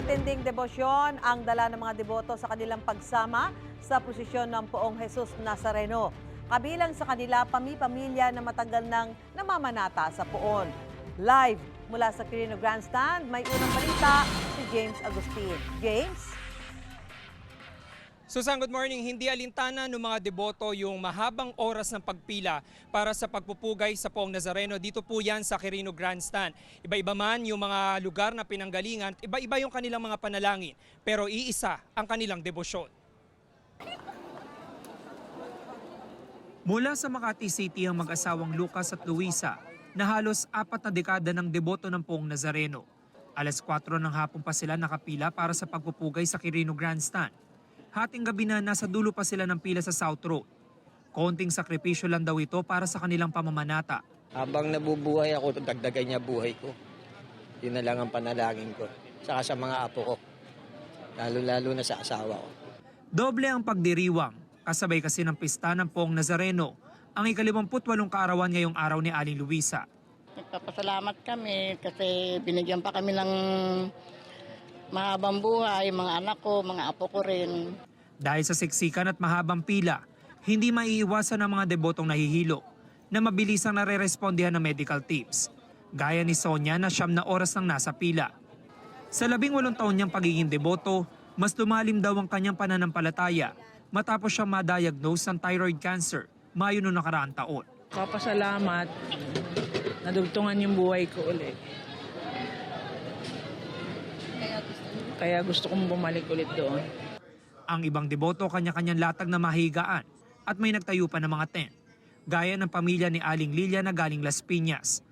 Matinding debosyon ang dala ng mga deboto sa kanilang pagsama sa posisyon ng poong Jesus Nazareno. Kabilang sa kanila, pami-pamilya na matagal nang namamanata sa poon. Live mula sa Quirino Grandstand, may unang balita si James Agustin. James? Susan, good morning. Hindi alintana ng mga deboto yung mahabang oras ng pagpila para sa pagpupugay sa Poong Nazareno. Dito po yan sa Quirino Grandstand. Iba-iba man yung mga lugar na pinanggalingan, iba-iba yung kanilang mga panalangin. Pero iisa ang kanilang debosyon. Mula sa Makati City ang mag-asawang Lucas at Luisa na halos apat na dekada ng deboto ng Poong Nazareno. Alas 4 ng hapon pa sila nakapila para sa pagpupugay sa Quirino Grandstand. Hating gabi na nasa dulo pa sila ng pila sa South Road. Konting sakripisyo lang daw ito para sa kanilang pamamanata. Habang nabubuhay ako, dagdagan niya buhay ko. Yun na lang ang panalangin ko. Saka sa mga apo ko. Lalo-lalo na sa asawa ko. Doble ang pagdiriwang, kasabay kasi ng pista ng Poong Nazareno, ang ikalimamputwalong kaarawan ngayong araw ni Aling Luisa. Nagpapasalamat kami kasi binigyan pa kami ng mahabang buhay, mga anak ko, mga apo ko rin. Dahil sa siksikan at mahabang pila, hindi maiiwasan ng mga debotong nahihilo na mabilisang nare-respondihan ng medical teams. Gaya ni Sonia na siyam na oras nang nasa pila. Sa labing walong taon niyang pagiging deboto, mas lumalim daw ang kanyang pananampalataya matapos siyang ma-diagnose ng thyroid cancer Mayo noong nakaraang taon. Papasalamat. Nadugtungan yung buhay ko ulit. Kaya gusto kong bumalik ulit doon. Ang ibang deboto kanya-kanyang latag na mahigaan at may nagtayo pa ng mga tent. Gaya ng pamilya ni Aling Lilia na galing Las Piñas.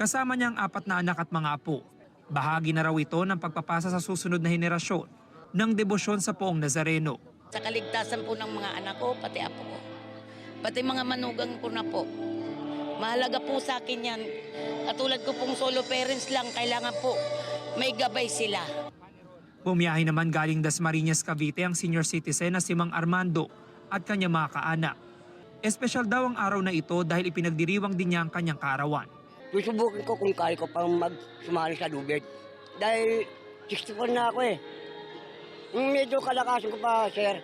Kasama niya ang apat na anak at mga apo. Bahagi na raw ito ng pagpapasa sa susunod na henerasyon ng debosyon sa poong Nazareno. Sa kaligtasan po ng mga anak ko, pati apo ko. Pati mga manugang ko na po. Mahalaga po sa akin yan. Katulad ko pong solo parents lang, kailangan po may gabay sila. Bumiyahe naman galing Dasmariñas, Cavite ang senior citizen na si Mang Armando at kanyang mga kaanak. Espesyal daw ang araw na ito dahil ipinagdiriwang din niya ang kanyang kaarawan. Susubukin ko kung kaya ko pang magsumali sa lubid. Dahil 64 na ako eh. Medyo kalakasan ko pa, sir.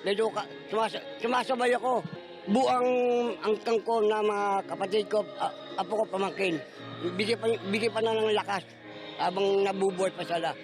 Medyo ka, sumas, sumasabay ako. Buang angkang ko na mga kapatid ko, apo ko pamangkin. Bigay pa, bigay pa na ng lakas habang nabubuhay pa sila.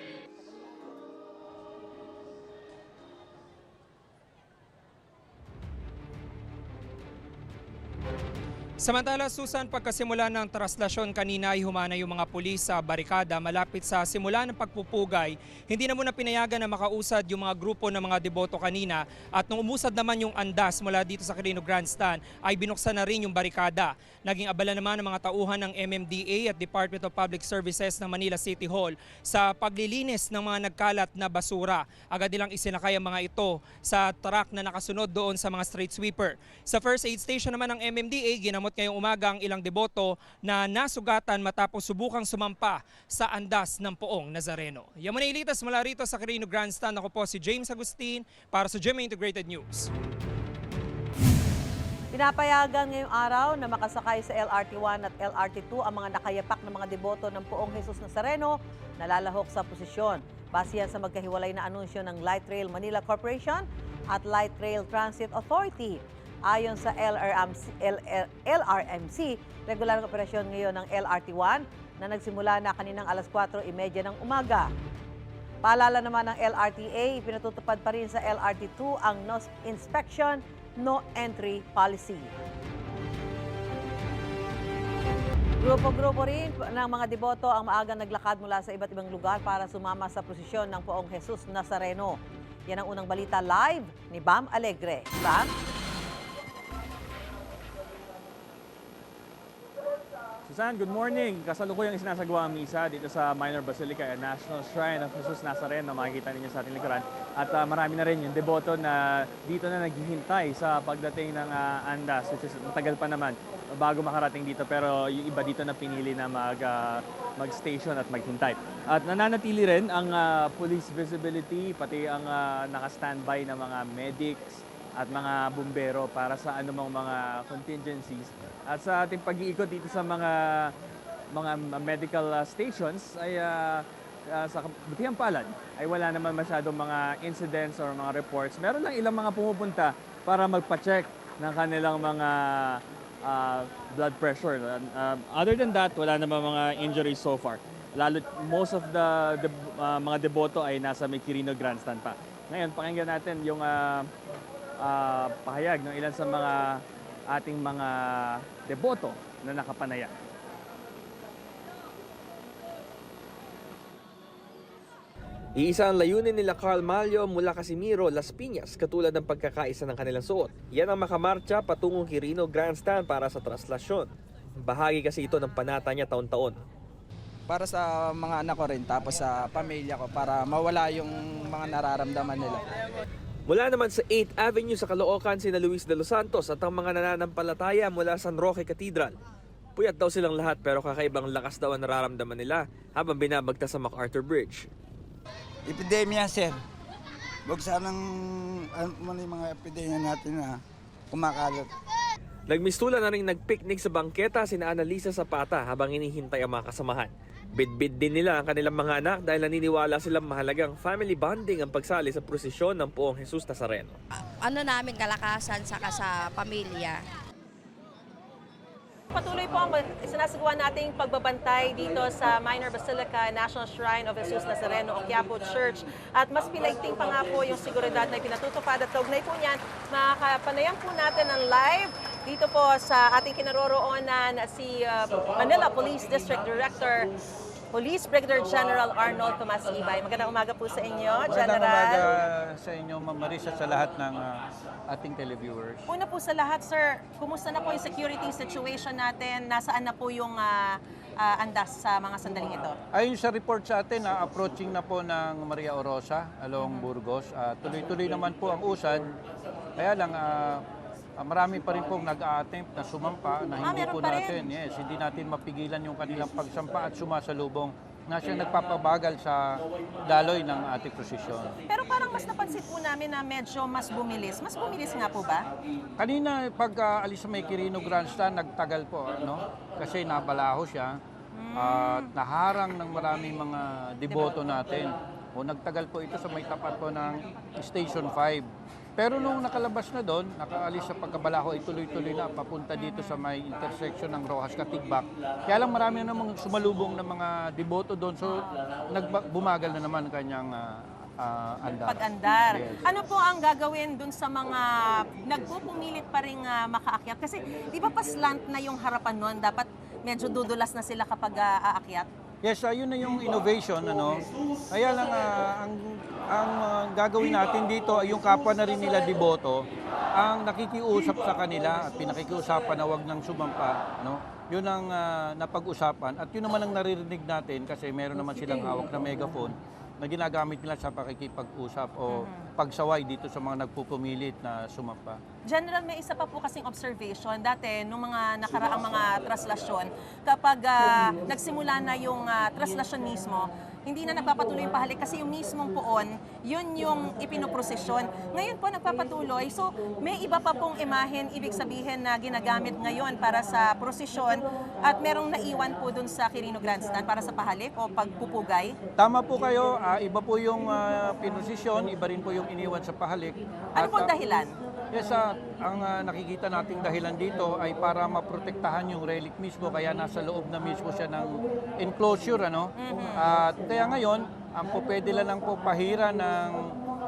Samantala, Susan, pagkasimula ng traslasyon kanina ay humana yung mga pulis sa barikada malapit sa simula ng pagpupugay. Hindi na muna pinayagan na makausad yung mga grupo ng mga deboto kanina at nung umusad naman yung andas mula dito sa Quirino Grandstand ay binuksan na rin yung barikada. Naging abala naman ng mga tauhan ng MMDA at Department of Public Services ng Manila City Hall sa paglilinis ng mga nagkalat na basura. Agad nilang isinakay ang mga ito sa truck na nakasunod doon sa mga street sweeper. Sa first aid station naman ng MMDA, ginamot ngayong umaga ang ilang deboto na nasugatan matapos subukang sumampa sa andas ng poong Nazareno. Yan muna ilitas mula rito sa Carino Grandstand. Ako po si James Agustin para sa GMA Integrated News. Pinapayagan ngayong araw na makasakay sa LRT1 at LRT2 ang mga nakayapak na mga deboto ng poong Jesus Nazareno na lalahok sa posisyon. Base yan sa magkahiwalay na anunsyo ng Light Rail Manila Corporation at Light Rail Transit Authority. Ayon sa LRMC, LR, LRMC, regular ang operasyon ngayon ng LRT1 na nagsimula na kaninang alas 4.30 ng umaga. Paalala naman ng LRTA, pinatutupad pa rin sa LRT2 ang no inspection, no entry policy. Grupo-grupo rin ng mga deboto ang maagang naglakad mula sa iba't ibang lugar para sumama sa prosesyon ng poong Jesus Nazareno. Yan ang unang balita live ni Bam Alegre. Bam? Susan, good morning. Kasalukuyang isinasagawa ang misa dito sa Minor Basilica and National Shrine of Jesus Nazareno. Makikita ninyo sa ating likuran. At ah, marami na rin yung deboto na dito na naghihintay sa pagdating ng ah, andas, which is matagal pa naman bago makarating dito. Pero yung iba dito na pinili na mag, ah, mag-station at maghintay. At nananatili rin ang ah, police visibility, pati ang ah, naka-standby na mga medics, at mga bumbero para sa anumang mga contingencies. At sa ating pag-iikot dito sa mga mga medical uh, stations ay uh, ah, sa kabutihang palad ay wala naman masyadong mga incidents or mga reports. Meron lang ilang mga pumupunta para magpa-check ng kanilang mga ah, blood pressure. Uh, other than that, wala naman mga injuries so far. Lalo, most of the, the ah, mga deboto ay nasa may Quirino Grandstand pa. Ngayon, pakinggan natin yung ah, ah, pahayag ng ilan sa mga ating mga deboto na nakapanaya. Iisa ang layunin nila Carl Malio mula Casimiro, Las Piñas katulad ng pagkakaisa ng kanilang suot. Yan ang makamarcha patungong Quirino Grandstand para sa traslasyon. Bahagi kasi ito ng panata niya taon-taon. para sa mga anak ko rin tapos sa pamilya ko para mawala yung mga nararamdaman nila. Mula naman sa 8th Avenue sa Caloocan sina Luis de los Santos at ang mga nananampalataya mula San Roque Cathedral. Puyat daw silang lahat pero kakaibang lakas daw ang nararamdaman nila habang binabagta sa MacArthur Bridge. Epidemya, sir. Huwag sanang ano yung mga epidemya natin na kumakalat. Nagmistula na rin nagpiknik sa bangketa sina Annalisa Zapata habang hinihintay ang mga kasamahan. Bidbid din nila ang kanilang mga anak dahil naniniwala silang mahalagang family bonding ang pagsali sa prosesyon ng poong Jesus Nazareno. ano namin kalakasan saka sa pamilya. Patuloy po ang sinasagawa nating pagbabantay dito sa Minor Basilica National Shrine of Jesus Nazareno o Quiapo Church. At mas pilaigting pa nga po yung seguridad na pinatutupad at kaugnay po niyan, makakapanayan po natin ng live dito po sa ating kinaroroonan si uh, Manila Police District Director Police Brigadier General Arnold Tomas Ibay. Magandang umaga po sa inyo, Magandang General. umaga sa inyo, Ma'am Marisa, sa lahat ng ah, ating televiewers. Una po sa lahat, sir, kumusta na po yung security situation natin? Nasaan na po yung ah, ah, andas sa mga sandaling ito? Ayon sa report sa atin, na approaching na po ng Maria Orosa along Burgos. Ah, tuloy-tuloy naman po ang usad. Kaya lang, ah, ah, marami pa rin pong nag-a-attempt na sumampa na Ah, hindi po natin. Yes, hindi natin mapigilan yung kanilang pagsampa at sumasalubong na siya nagpapabagal sa daloy ng ating prosesyon. Pero parang mas napansin po namin na medyo mas bumilis. Mas bumilis nga po ba? Kanina pag ah, alis sa may Quirino Grandstand, nagtagal po, no? Kasi nabalaho siya at naharang ng maraming mga deboto natin. O nagtagal po ito sa may tapat po ng Station 5. Pero nung nakalabas na doon, nakaalis sa pagkabalaho ay tuloy-tuloy na papunta dito sa may intersection ng Rojas Katigbak. Kaya lang marami na namang sumalubong ng mga deboto doon. So bumagal na naman kanyang ah, ah, andar. Pag-andar. Yes. Ano po ang gagawin dun sa mga nagpupumilit pa rin ah, makaakyat? Kasi di ba pa slant na yung harapan nun? Dapat medyo dudulas na sila kapag ah, aakyat? Yes, uh, yun na yung innovation ano. Kaya lang ah, ang ang ah, gagawin natin dito ay yung kapwa na rin nila deboto ang nakikiusap sa kanila at pinakikiusapan na wag nang sumampa, no? Yun ang ah, napag-usapan at yun naman ang naririnig natin kasi meron naman silang hawak na megaphone na ginagamit nila sa pakikipag-usap o pagsaway dito sa mga nagpupumilit na sumampa. General, may isa pa po kasing observation. Dati, nung mga nakaraang mga traslasyon, kapag ah, nagsimula na yung ah, traslasyon mismo, hindi na nagpapatuloy yung pahalik kasi yung mismong poon, yun yung ipinoprosesyon. Ngayon po nagpapatuloy, so may iba pa pong imahen, ibig sabihin na ginagamit ngayon para sa prosesyon at merong naiwan po dun sa Quirino Grandstand para sa pahalik o pagpupugay. Tama po kayo, ah, iba po yung uh, pinosisyon, iba rin po yung iniwan sa pahalik. Ano At, po ah, dahilan? Yes, ah, ang ah, nakikita nating dahilan dito ay para maprotektahan yung relic mismo kaya nasa loob na mismo siya ng enclosure ano. At kaya ngayon, ang po pwede lang po pahira ng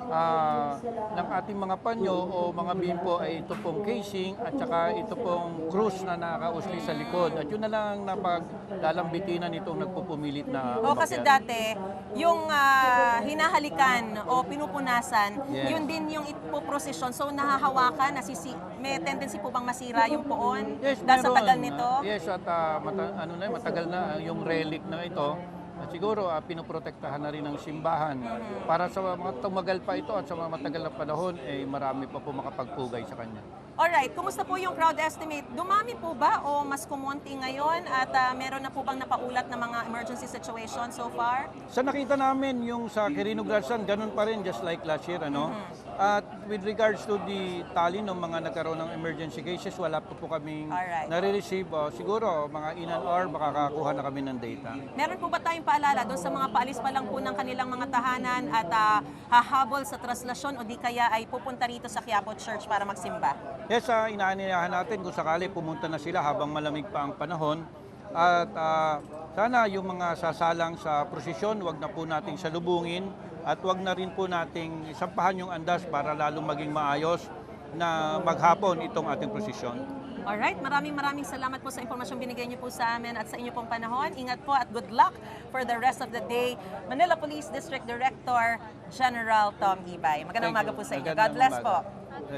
ah, ng ating mga panyo o mga bimpo ay ito pong casing at saka ito pong cruise na nakausli sa likod. At yun na lang na paglalambitinan itong nagpupumilit na O kasi dati, yung ah, hinahalikan o pinupunasan, Yes. yun din yung ipoprosesyon. So nahahawakan, nasisi, may tendency po bang masira yung poon Yes, dahil sa meron. tagal nito? Yes, at ah, mata- ano na, matagal na yung relic na ito. At siguro uh, pinoprotektahan na rin ng simbahan. Para sa mga tumagal pa ito at sa mga matagal na panahon, eh, marami pa po makapagpugay sa kanya. Alright, kumusta po yung crowd estimate? Dumami po ba o mas kumonti ngayon at ah, meron na po bang napaulat na mga emergency situation so far? Sa nakita namin yung sa Quirino Grandstand, ganun pa rin just like last year. Ano? At with regards to the tally ng mga nagkaroon ng emergency cases, wala pa po kaming Alright. nare-receive. Oh, siguro mga in an hour makakakuha na kami ng data. Meron po ba tayong paalala doon sa mga paalis pa lang po ng kanilang mga tahanan at ah, hahabol sa traslasyon o di kaya ay pupunta rito sa Quiapo Church para magsimba? Yes, uh, inaaniyahan natin kung sakali pumunta na sila habang malamig pa ang panahon. At ah, sana yung mga sasalang sa prosesyon, wag na po nating salubungin at wag na rin po nating sampahan yung andas para lalong maging maayos na maghapon itong ating prosesyon. Alright, maraming maraming salamat po sa impormasyong binigay niyo po sa amin at sa inyo pong panahon. Ingat po at good luck for the rest of the day. Manila Police District Director General Tom Ibay. Magandang umaga po sa inyo. God bless po.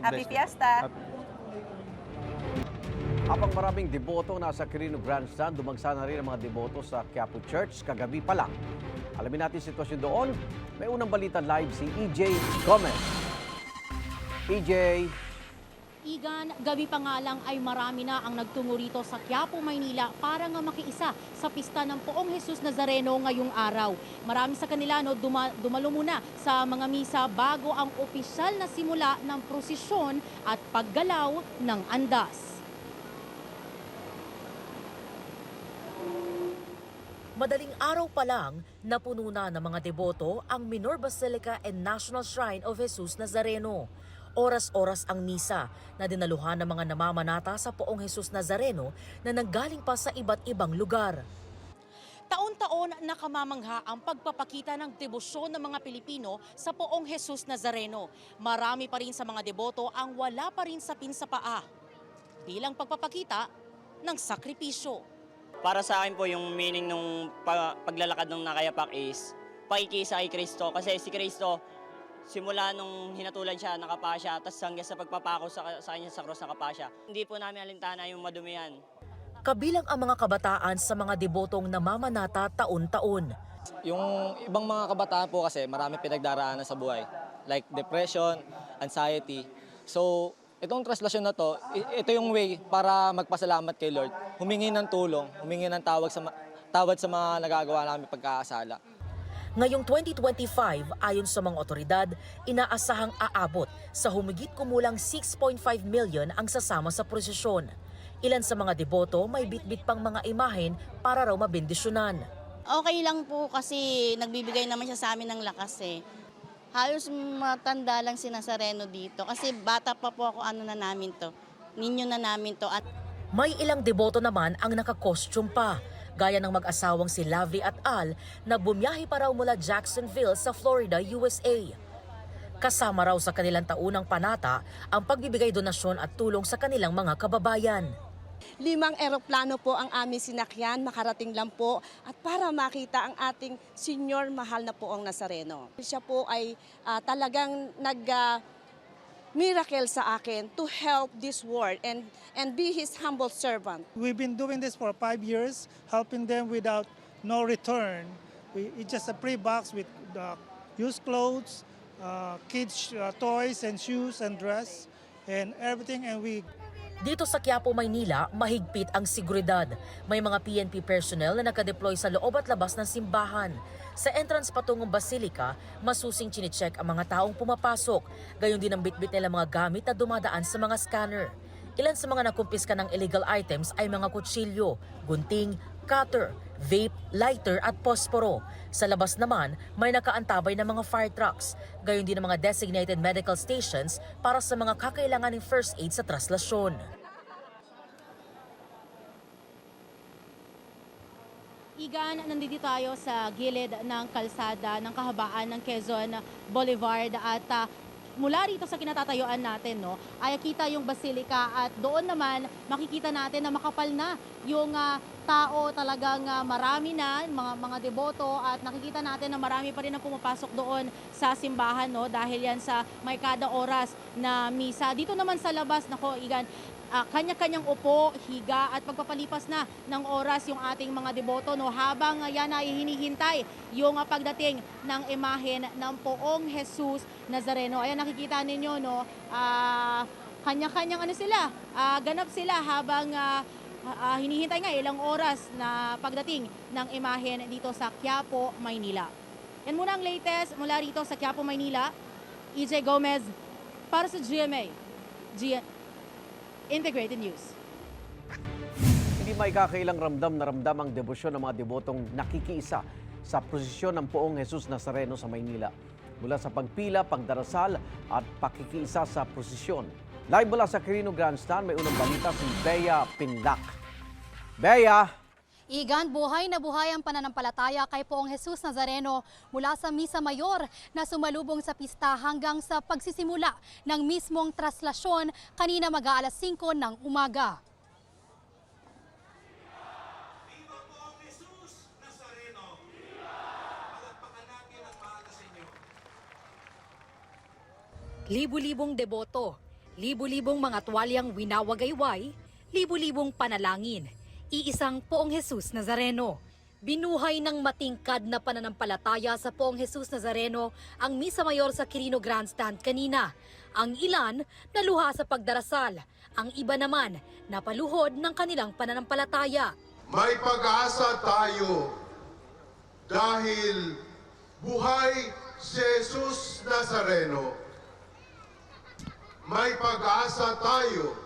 Happy bless po. Habang maraming deboto nasa Quirino Grandstand, dumagsa na rin ang mga deboto sa Quiapo Church kagabi pa lang. Alamin natin sitwasyon doon. May unang balita live si EJ Gomez. EJ, Igan, gabi pa nga lang ay marami na ang nagtungo rito sa Quiapo, Maynila para nga makiisa sa pista ng Poong Jesus Nazareno ngayong araw. Marami sa kanila no, duma, dumalo muna sa mga misa bago ang opisyal na simula ng prosesyon at paggalaw ng andas. Madaling araw pa lang, napuno na ng mga deboto ang Minor Basilica and National Shrine of Jesus Nazareno. Oras-oras ang misa na dinaluhan ng mga namamanata sa poong Jesus Nazareno na nanggaling pa sa iba't ibang lugar. Taon-taon nakamamangha ang pagpapakita ng debosyon ng mga Pilipino sa poong Jesus Nazareno. Marami pa rin sa mga deboto ang wala pa rin sa pinsapaa bilang pagpapakita ng sakripisyo. Para sa akin po yung meaning ng pa- paglalakad ng nakayapak is pakikisa kay Kristo. Kasi si Kristo, simula nung hinatulan siya, nakapa siya, tapos hanggang sa pagpapako sa, sa kanya sa cross, nakapa siya. Hindi po namin alintana yung madumihan. Kabilang ang mga kabataan sa mga debotong namamanata taon-taon. Yung ibang mga kabataan po kasi marami pinagdaraanan sa buhay. Like depression, anxiety. So, itong translasyon na to, ito yung way para magpasalamat kay Lord. Humingi ng tulong, humingi ng tawag sa, tawad sa mga nagagawa namin pagkakasala. Ngayong 2025, ayon sa mga otoridad, inaasahang aabot sa humigit kumulang 6.5 million ang sasama sa prosesyon. Ilan sa mga deboto may bitbit pang mga imahen para raw mabendisyonan. Okay lang po kasi nagbibigay naman siya sa amin ng lakas eh. Halos matanda lang si Nazareno dito kasi bata pa po ako ano na namin to. Ninyo na namin to. At May ilang deboto naman ang nakakostume pa, gaya ng mag-asawang si Lavi at Al na bumiyahe pa raw mula Jacksonville sa Florida, USA. Kasama raw sa kanilang taunang panata ang pagbibigay donasyon at tulong sa kanilang mga kababayan. Limang eroplano po ang aming sinakyan, makarating lang po at para makita ang ating senior mahal na po ang Nazareno. Siya po ay ah, talagang nag ah, miracle sa akin to help this world and and be his humble servant. We've been doing this for five years, helping them without no return. We, it's just a free box with uh, used clothes, uh, kids' uh, toys and shoes and dress and everything. And we Dito sa Quiapo, Maynila, mahigpit ang seguridad. May mga PNP personnel na nakadeploy sa loob at labas ng simbahan. Sa entrance patungong Basilica, masusing chinecheck ang mga taong pumapasok. Gayon din ang bitbit nila mga gamit na dumadaan sa mga scanner. Ilan sa mga nakumpiska ng illegal items ay mga kutsilyo, gunting, cutter, vape, lighter at posporo. Sa labas naman, may nakaantabay na mga fire trucks. Gayon din ang mga designated medical stations para sa mga kakailangan ng first aid sa traslasyon. Igan, nandito tayo sa gilid ng kalsada ng kahabaan ng Quezon Boulevard at ah, mula rito sa kinatatayuan natin, no, ay kita yung basilika at doon naman makikita natin na makapal na yung ah, tao talagang ah, marami na, mga, mga deboto at nakikita natin na marami pa rin ang pumapasok doon sa simbahan no dahil yan sa may kada oras na misa. Dito naman sa labas, nako Igan, ah, kanya-kanyang upo, higa at pagpapalipas na ng oras yung ating mga deboto no habang yan ay hinihintay yung ah, pagdating ng imahen ng Poong Jesus Nazareno. Ayan nakikita ninyo no ah, kanya-kanyang ano sila, ah, ganap sila habang ah, ah, hinihintay nga ilang oras na pagdating ng imahen dito sa Quiapo, Maynila. Yan muna ang latest mula rito sa Quiapo, Maynila. EJ Gomez para sa GMA. G Integrated News. Hindi may kakailang ramdam na ramdam ang debosyon ng mga debotong nakikiisa sa prosesyon ng poong Jesus Nazareno sa Maynila. Mula sa pagpila, pagdarasal at pakikiisa sa prosesyon. Live mula sa Quirino Grandstand, may unang balita si Bea Pinlac. Bea! Igan, buhay na buhay ang pananampalataya kay Poong Jesus Nazareno mula sa Misa Mayor na sumalubong sa pista hanggang sa pagsisimula ng mismong traslasyon kanina mag-aalas 5 ng umaga. Libu-libong deboto, libu-libong mga tuwalyang winawagayway, libu-libong panalangin, iisang poong Jesus Nazareno. Binuhay ng matingkad na pananampalataya sa poong Jesus Nazareno ang Misa Mayor sa Quirino Grandstand kanina. Ang ilan naluha sa pagdarasal, ang iba naman napaluhod ng kanilang pananampalataya. May pag-asa tayo dahil buhay si Jesus Nazareno. May pag-asa tayo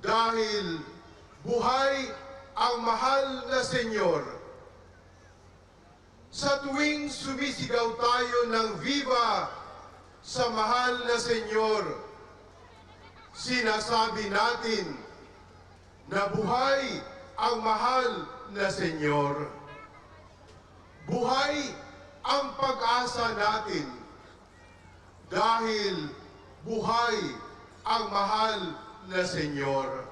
dahil buhay ang mahal na Senyor. Sa tuwing sumisigaw tayo ng Viva sa mahal na Senyor, sinasabi natin na buhay ang mahal na Senyor. Buhay ang pag-asa natin dahil buhay ang mahal na Senyor.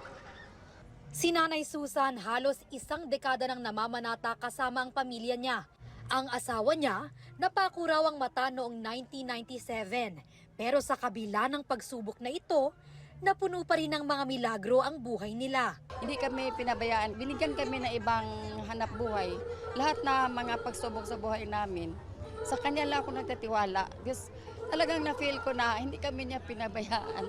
Si Nanay Susan halos isang dekada nang namamanata kasama ang pamilya niya. Ang asawa niya, napako raw ang mata noong 1997. Pero sa kabila ng pagsubok na ito, napuno pa rin ng mga milagro ang buhay nila. Hindi kami pinabayaan. Binigyan kami ng ibang hanap buhay. Lahat na mga pagsubok sa buhay namin, sa kanya lang ako nagtatiwala. Because talagang na-feel ko na hindi kami niya pinabayaan.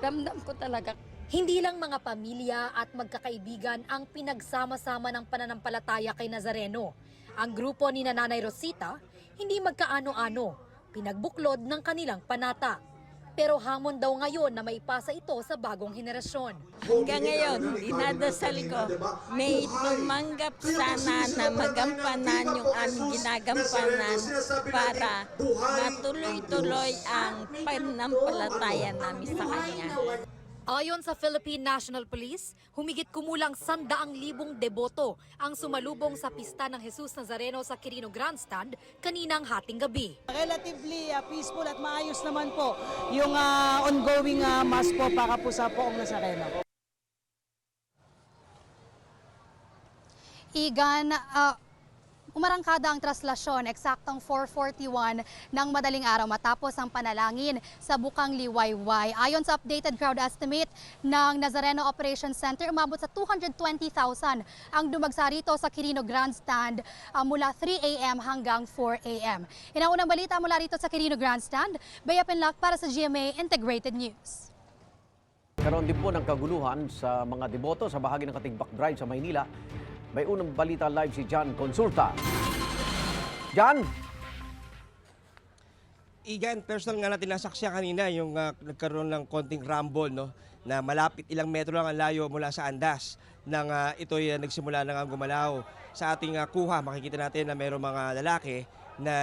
Ramdam ko talaga. Hindi lang mga pamilya at magkakaibigan ang pinagsama-sama ng pananampalataya kay Nazareno. Ang grupo ni Nanay Rosita, hindi magkaano-ano, pinagbuklod ng kanilang panata. Pero hamon daw ngayon na maipasa ito sa bagong henerasyon. Hanggang ngayon, dinadasal ko, may tumanggap sana na magampanan yung aming ginagampanan para matuloy-tuloy ang pananampalataya namin sa Kanya. Ayon sa Philippine National Police, humigit kumulang sandaang libong deboto ang sumalubong sa pista ng Jesus Nazareno sa Quirino Grandstand kaninang hating gabi. Relatively uh, peaceful at maayos naman po yung uh, ongoing uh, mass po para po sa Poong Nazareno. Igan, ah, umarangkada ang traslasyon eksaktong 441 ng madaling araw matapos ang panalangin sa Bukang Liwayway. Ayon sa updated crowd estimate ng Nazareno Operations Center, umabot sa 220,000 ang dumagsa rito sa Quirino Grandstand ah, mula 3 a.m. hanggang 4 a.m. Inaunang balita mula rito sa Quirino Grandstand, Bea Penlac para sa GMA Integrated News. Karoon din po ng kaguluhan sa mga deboto sa bahagi ng Katigbak Drive sa Maynila. May unang balita live si John Consulta. John! Igan, personal nga natin nasaksya kanina yung ah, nagkaroon ng konting rumble no na malapit ilang metro lang ang layo mula sa andas nang uh, ito ay nagsimula na nga gumalaw. Sa ating ah, kuha, makikita natin na mayroong mga lalaki na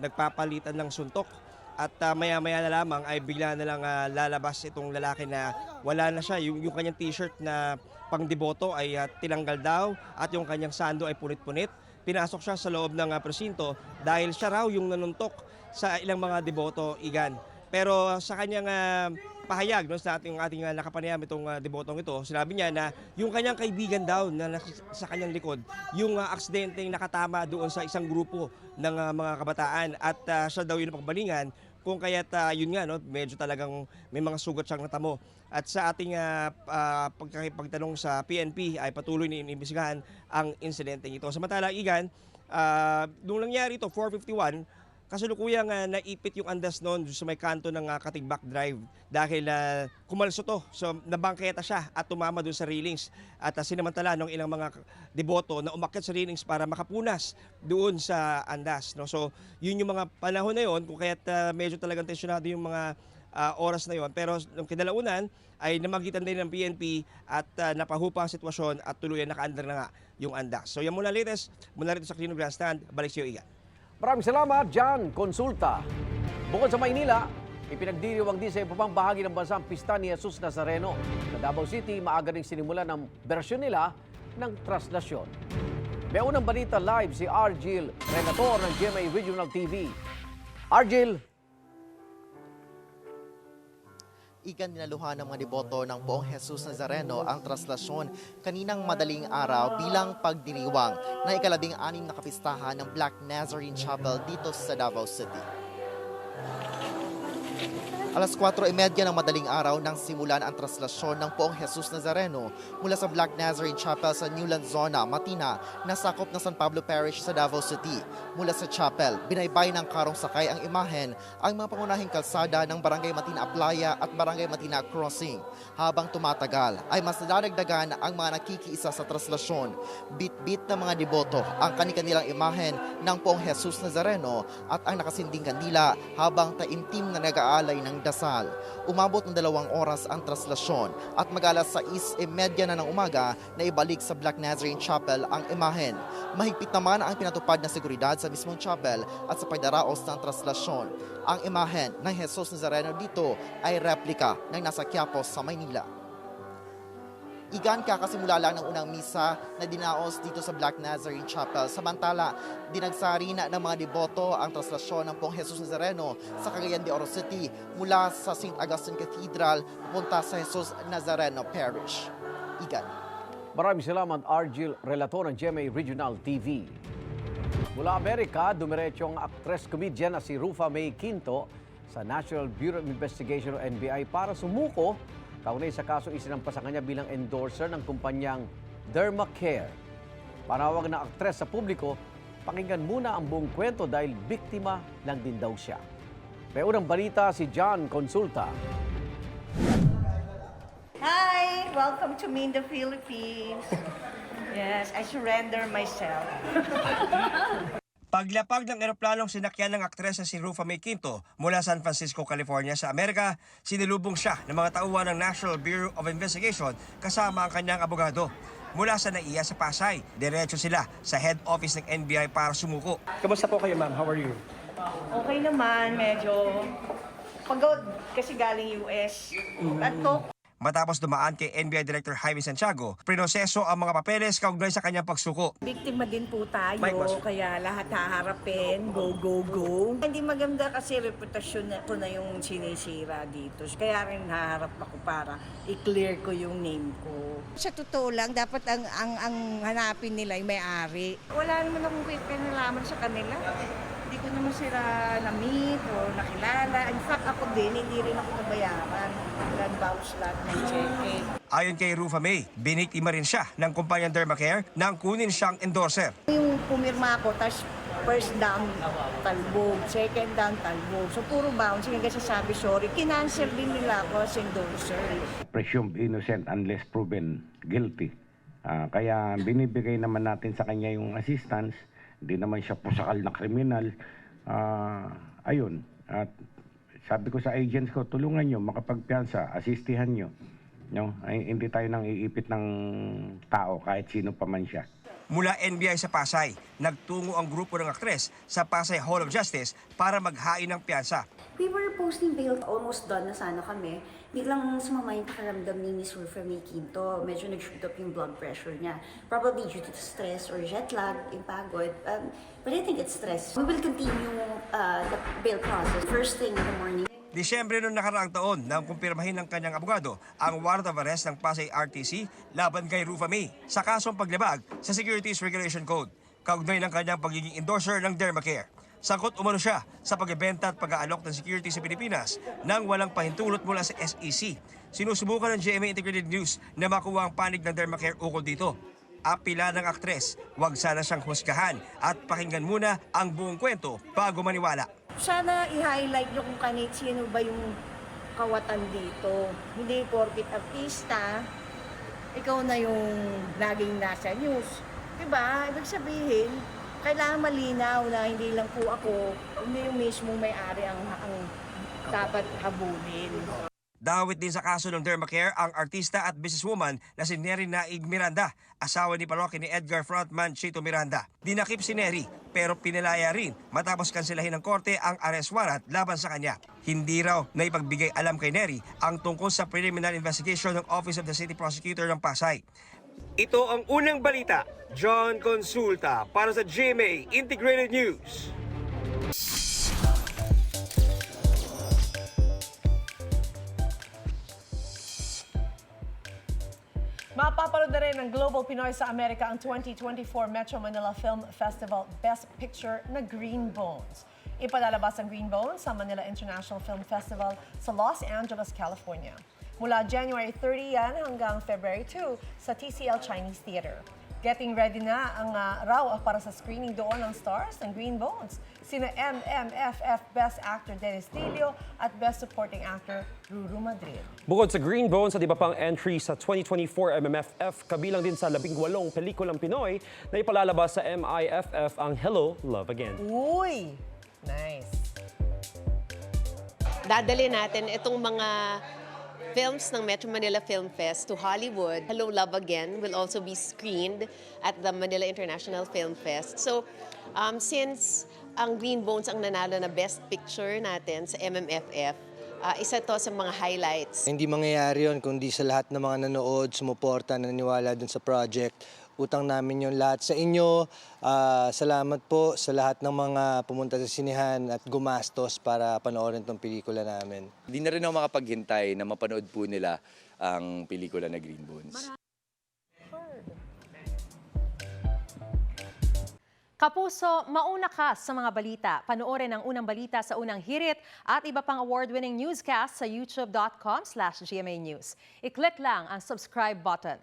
nagpapalitan ng suntok at ah, maya-maya na lamang ay bigla na lang ah, lalabas itong lalaki na wala na siya. Yung, yung kanyang t-shirt na pangdeboto ay ah, tinanggal daw at yung kanyang sando ay punit-punit. Pinasok siya sa loob ng ah, presinto dahil siya raw yung nanuntok sa ilang mga deboto, Igan. Pero sa kanyang ah, pahayag no, sa ating, ating ah, nakapanayam itong ah, debotong ito, sinabi niya na yung kanyang kaibigan daw na sa kanyang likod, yung uh, aksidenteng nakatama doon sa isang grupo ng ah, mga kabataan at ah, siya daw yung pagbalingan kung kaya't ah, yun nga no, medyo talagang may mga sugat siyang natamo. At sa ating uh, pagkakipagtanong sa PNP ay patuloy na inimbisigahan ang insidente ito. Samantala, Igan, uh, nung nangyari ito, 451, kasalukuyang ah, naipit yung andas noon sa may kanto ng uh, Katigbak Drive dahil uh, kumalso to. So nabangketa siya at tumama doon sa railings. At uh, sinamantala ng ilang mga deboto na umakyat sa railings para makapunas doon sa andas. No? So yun yung mga panahon na yun kung kaya't ah, medyo talagang tensyonado yung mga ah, oras na yon. Pero nung kinalaunan ay namagitan din ng PNP at ah, napahupa ang sitwasyon at tuluyan nakaandar na nga yung andas. So yan muna latest, mula rito sa Quirino Grandstand, balik sa iyo. Maraming salamat, John Konsulta. Bukod sa Maynila, ipinagdiriwang din sa iba pang bahagi ng bansa ang pista ni Jesus Nazareno. Sa Davao City, maaga ring sinimula ng bersyon nila ng traslasyon. May unang balita live si Argil Renator ng GMA Regional TV. Argil, Igan dinaluhan ng mga deboto ng buong Jesus Nazareno ang traslasyon kaninang madaling araw bilang pagdiriwang ng ikalabing anim na kapistahan ng Black Nazarene Chapel dito sa Davao City. Alas 4.30 ng madaling araw nang simulan ang traslasyon ng poong Jesus Nazareno mula sa Black Nazarene Chapel sa Newland Zona, Matina, na sakop ng San Pablo Parish sa Davao City. Mula sa chapel, binaybay ng karong sakay ang imahen ang mga pangunahing kalsada ng Barangay Matina Aplaya at Barangay Matina Crossing. Habang tumatagal, ay mas nadadagdagan ang mga nakikiisa sa traslasyon. Bit-bit ng mga deboto ang kanilang imahen ng poong Jesus Nazareno at ang nakasinding kandila habang taimtim na nag-aalay ng dasal. Umabot ng dalawang oras ang traslasyon at mag-alas 6.30 na ng umaga na ibalik sa Black Nazarene Chapel ang imahen. Mahigpit naman ang pinatupad na seguridad sa mismong chapel at sa pagdaraos ng traslasyon. Ang imahen ng Jesus Nazareno dito ay replika ng nasa Quiapo sa Maynila. Igan kakasimula lang ng unang misa na dinaos dito sa Black Nazarene Chapel. Samantala, dinagsari na ng mga deboto ang traslasyon ng Pong Jesus Nazareno sa Cagayan de Oro City mula sa St. Augustine Cathedral punta sa Jesus Nazareno Parish. Igan. maraming salamat Argil Relator ng GMA Regional TV. Mula Amerika, dumiretso ang actress-comedian na si Rufa May Quinto sa National Bureau of Investigation o NBI para sumuko kaunay sa kaso isinampa sa kanya bilang endorser ng kumpanyang Dermacare. Panawag ng aktres sa publiko, pakinggan muna ang buong kwento dahil biktima lang din daw siya. May unang balita si John Consulta. Hi! Welcome to me in the Philippines. Yes, I surrender myself. Paglapag ng eroplanong sinakyan ng aktres na si Rufa May Quinto mula San Francisco, California sa Amerika, sinilubong siya ng mga tauhan ng National Bureau of Investigation kasama ang kanyang abogado. Mula sa NAIA sa Pasay, diretso sila sa head office ng NBI para sumuko. Kamusta po kayo ma'am? How are you? Okay naman, medyo pagod kasi galing US. At to, Matapos dumaan kay NBI Director Jaime Santiago, prinoseso ang mga papeles kaugnay sa kanyang pagsuko. biktima din po tayo, Mike, kaya lahat haharapin, go, go, go. Hindi maganda kasi reputasyon na, ko na yung sinisira dito. Kaya rin haharap ako para i-clear ko yung name ko. Sa totoo lang, dapat ang, ang, ang hanapin nila ay may-ari. Wala naman akong kinalaman sa kanila. Hindi ko naman sila na-meet o nakilala. In fact, din, hindi rin ako nabayaran. Nag-bounce lahat ng cheque. Ayon kay Rufa May, biniktima rin siya ng kumpanyang Dermacare nang kunin siyang endorser. Yung pumirma ako, tapos first down, talbog. Second down, talbog. So, puro bounce. Hanggang sasabi, sorry. Kinancel din nila ako as endorser. presumed innocent unless proven guilty. Ah, kaya binibigay naman natin sa kanya yung assistance. Hindi naman siya pusakal na kriminal. Ah, ayun. At sabi ko sa agents ko, tulungan nyo, makapagpiansa, asistihan nyo. No? Ay, hindi tayo nang iipit ng tao kahit sino pa man siya. Mula NBI sa Pasay, nagtungo ang grupo ng aktres sa Pasay Hall of Justice para maghain ng piyansa. We were posting bail, almost done na sana kami. Biglang sumama yung pakiramdam ni Miss Rufa May. Medyo nag-shoot up yung blood pressure niya. Probably due to stress or jet lag, yung pagod. Um, but I think it's stress. We will continue uh, the bail process first thing in the morning. Disyembre noong nakaraang taon nang kumpirmahin ng kanyang abogado ang warrant of arrest ng Pasay RTC laban kay Rufa May sa kasong paglabag sa Securities Regulation Code. Kaugnay ng kanyang pagiging endorser ng Dermacare. Sakot umano siya sa pagbebenta at pag-aalok ng security sa Pilipinas nang walang pahintulot mula sa SEC. Sinusubukan ng GMA Integrated News na makuha ang panig ng Dermacare ukol dito. Apila ng aktres, huwag sana siyang husgahan at pakinggan muna ang buong kwento bago maniwala. Sana i-highlight nyo kung kanit sino ba yung kawatan dito. Hindi porkit artista, ikaw na yung laging nasa news. Diba? Ibig sabihin, kailangan malinaw na hindi lang po ako, hindi yung mismong may-ari ang, ang dapat habulin. Dawit din sa kaso ng Dermacare ang artista at businesswoman na si Neri Naig Miranda, asawa ni parokya ni Edgar frontman Chito Miranda. Dinakip si Neri pero pinalaya rin matapos kanselahin ng korte ang arrest warrant laban sa kanya. Hindi raw na ipagbigay alam kay Neri ang tungkol sa preliminary investigation ng Office of the City Prosecutor ng Pasay. Ito ang unang balita. John Consulta para sa GMA Integrated News. Mapapanood na rin ng Global Pinoy sa Amerika ang 2024 Metro Manila Film Festival Best Picture na Green Bones. Ipalalabas ang Green Bones sa Manila International Film Festival sa Los Angeles, California. Mula January 30 yan hanggang February 2 sa TCL Chinese Theater. Getting ready na ang ah, raw para sa screening doon ng stars ng Green Bones. Sina MMFF Best Actor Dennis Tilio at Best Supporting Actor Ruru Madrid. Bukod sa Green Bones at iba pang entry sa 2024 MMFF, kabilang din sa labing walong pelikulang Pinoy na ipalalabas sa MIFF ang Hello, Love Again. Uy! Nice. dadali natin itong mga films ng Metro Manila Film Fest to Hollywood. Hello Love Again will also be screened at the Manila International Film Fest. So, um, since ang Green Bones ang nanalo na Best Picture natin sa MMFF, ah, isa to sa mga highlights. Hindi mangyayari yun kundi sa lahat ng mga nanood, sumuporta, naniwala dun sa project. Utang namin yung lahat sa inyo. Ah, salamat po sa lahat ng mga pumunta sa sinihan at gumastos para panoorin tong pelikula namin. Hindi na rin ako makapaghintay na mapanood po nila ang pelikula na Green Bones. Kapuso, mauna ka sa mga balita. Panoorin ang unang balita sa unang hirit at iba pang award-winning newscast sa youtube.com slash GMA News. I-click lang ang subscribe button.